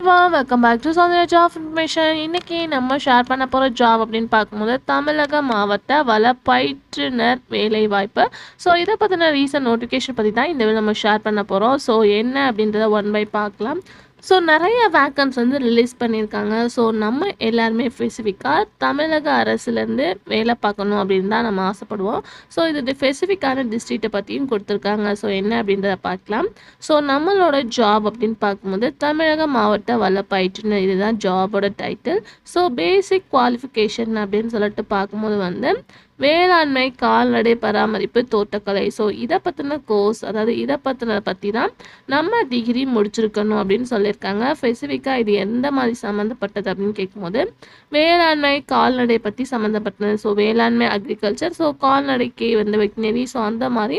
Welcome back to Soundarya job information இன்னைக்கு நம்ம share பண்ண போகிற ஜாப் அப்படின்னு பார்க்கும்போது தமிழக மாவட்ட வள பயிற்றுனர் வேலை வாய்ப்பு ஸோ இதை பற்றின ரீசன்ட் நோட்டிஃபிகேஷன் பற்றி தான் இந்த நம்ம ஷேர் பண்ண போகிறோம் ஸோ என்ன அப்படின்றத ஒன் பை பார்க்கலாம். ஸோ நிறைய வேக்கன்ஸ் வந்து ரிலீஸ் பண்ணியிருக்காங்க. ஸோ நம்ம எல்லாருமே ஸ்பெசிஃபிக்காக தமிழக அரசுலேருந்து வேலை பார்க்கணும் அப்படின்னு தான் நம்ம ஆசைப்படுவோம். ஸோ இது ஸ்பெசிஃபிக்கான டிஸ்ட்ரிக்ட்டை பற்றியும் கொடுத்துருக்காங்க. ஸோ என்ன அப்படின்றத பார்க்கலாம். ஸோ நம்மளோட ஜாப் அப்படின்னு பார்க்கும்போது தமிழக மாவட்ட வள இதுதான் ஜாபோட டைட்டில் ஸோ பேசிக் குவாலிஃபிகேஷன் அப்படின்னு சொல்லிட்டு பார்க்கும்போது வந்து வேளாண்மை கால்நடை பராமரிப்பு தோட்டக்கலை. ஸோ இதை பற்றின கோர்ஸ் அதாவது இதை பற்றின பற்றி தான் நம்ம டிகிரி முடிச்சிருக்கணும் அப்படின்னு சொல்லியிருக்காங்க. ஸ்பெசிஃபிக்காக இது எந்த மாதிரி சம்மந்தப்பட்டது அப்படின்னு கேட்கும்போது வேளாண்மை கால்நடை பற்றி சம்மந்தப்பட்டது. ஸோ வேளாண்மை அக்ரிகல்ச்சர் ஸோ கால்நடைக்கு வந்து வெட்டினரி ஸோ அந்த மாதிரி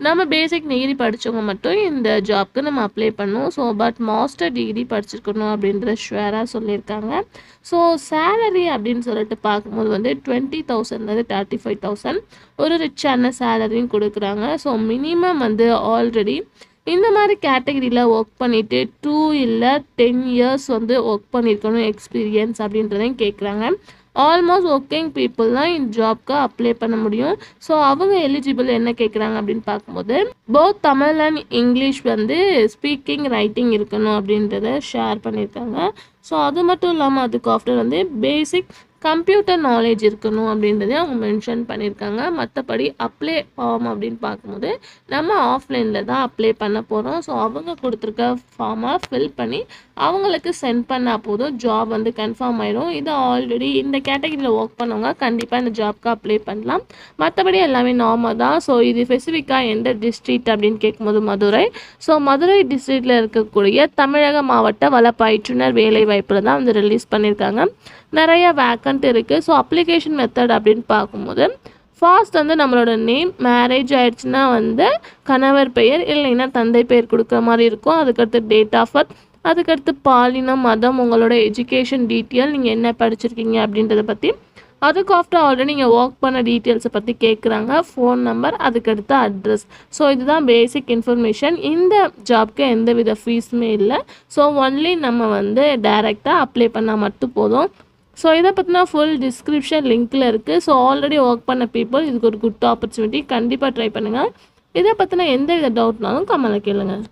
நம்ம பேசிக் டிகிரி படித்தவங்க மட்டும் இந்த ஜாப்க்கு நம்ம அப்ளை பண்ணோம் ஸோ பட் மாஸ்டர் டிகிரி படிச்சிருக்கணும் அப்படின்ற ஷுவராக சொல்லியிருக்காங்க. ஸோ சேலரி அப்படின்னு சொல்லிட்டு பார்க்கும்போது வந்து டுவெண்ட்டி தௌசண்ட்லேருந்து தேர்ட்டி ஃபைவ் தௌசண்ட் ஒரு ரிச்சான சேலரியும் கொடுக்குறாங்க. ஸோ மினிமம் வந்து ஆல்ரெடி இந்த மாதிரி கேட்டகரியில் ஒர்க் பண்ணிவிட்டு டூ இல்லை டென் இயர்ஸ் வந்து ஒர்க் பண்ணியிருக்கணும் எக்ஸ்பீரியன்ஸ் அப்படின்றதையும் கேட்குறாங்க ஆல்மோஸ்ட் ஒர்க்கிங் பீப்புள் தான் இந்த ஜாப்க்கு அப்ளை பண்ண முடியும். ஸோ அவங்க எலிஜிபிள் என்ன கேட்குறாங்க அப்படின்னு பார்க்கும்போது போத் தமிழ் அண்ட் இங்கிலீஷ் வந்து ஸ்பீக்கிங் ரைட்டிங் இருக்கணும் அப்படின்றத ஷேர் பண்ணியிருக்காங்க. ஸோ அது மட்டும் இல்லாமல் அதுக்கு ஆஃப்டர் வந்து பேசிக் கம்ப்யூட்டர் நாலேஜ் இருக்கணும் அப்படின்றதே அவங்க மென்ஷன் பண்ணியிருக்காங்க. மற்றபடி அப்ளை ஃபார்ம் அப்படின்னு பார்க்கும்போது நம்ம ஆஃப்லைனில் தான் அப்ளை பண்ண போகிறோம் ஸோ அவங்க கொடுத்துருக்க ஃபார்மை ஃபில் பண்ணி அவங்களுக்கு சென்ட் பண்ணால் போதும். ஜாப் வந்து கன்ஃபார்ம் ஆயிடும் இது ஆல்ரெடி இந்த கேட்டகரியில் ஒர்க் பண்ணவங்க கண்டிப்பாக இந்த ஜாப்க்கு அப்ளை பண்ணலாம். மற்றபடி எல்லாமே நார்மல் தான். ஸோ இது ஸ்பெசிஃபிக்காக எந்த டிஸ்ட்ரிக்ட் அப்படின்னு கேட்கும்போது மதுரை. ஸோ மதுரை டிஸ்ட்ரிக்டில் இருக்கக்கூடிய தமிழக மாவட்ட வள பயிற்றுனர் வேலை வாய்ப்பில் தான் வந்து ரிலீஸ் பண்ணியிருக்காங்க. நிறைய வேக்கண்ட் இருக்குது ஸோ அப்ளிகேஷன் மெத்தட் அப்படின்னு பார்க்கும்போது ஃபாஸ்ட் வந்து நம்மளோட நேம் மேரேஜ் ஆயிடுச்சுன்னா வந்து கணவர் பெயர் இல்லைன்னா தந்தை பெயர் கொடுக்குற மாதிரி இருக்கும். அதுக்கடுத்து டேட் ஆஃப் பர்த் அதுக்கடுத்து பாலினம் மதம் உங்களோட எஜுகேஷன் டீட்டெயில் நீங்கள் என்ன படிச்சிருக்கீங்க அப்படின்றத பற்றி அதுக்கு ஆஃப்டர் ஆல்ரெடி நீங்கள் ஒர்க் பண்ண டீட்டெயில்ஸை பற்றி கேட்குறாங்க ஃபோன் நம்பர் அதுக்கடுத்து அட்ரஸ் ஸோ இதுதான் பேசிக் இன்ஃபர்மேஷன் இந்த ஜாப்க்கு எந்த வித ஃபீஸுமே இல்லை. ஸோ ஒன்லி நம்ம வந்து டைரெக்டாக அப்ளை பண்ணால் மட்டும் போதும். ஸோ இதை பற்றினா ஃபுல் டிஸ்கிரிப்ஷன் லிங்க்கில் இருக்குது ஸோ ஆல்ரெடி ஒர்க் பண்ண பீப்புள் இதுக்கு ஒரு குட் ஆப்பர்ச்சுனிட்டி கண்டிப்பாக ட்ரை பண்ணுங்கள் இதை பற்றின எந்த வித டவுட்னாலும் கமலை கேளுங்கள்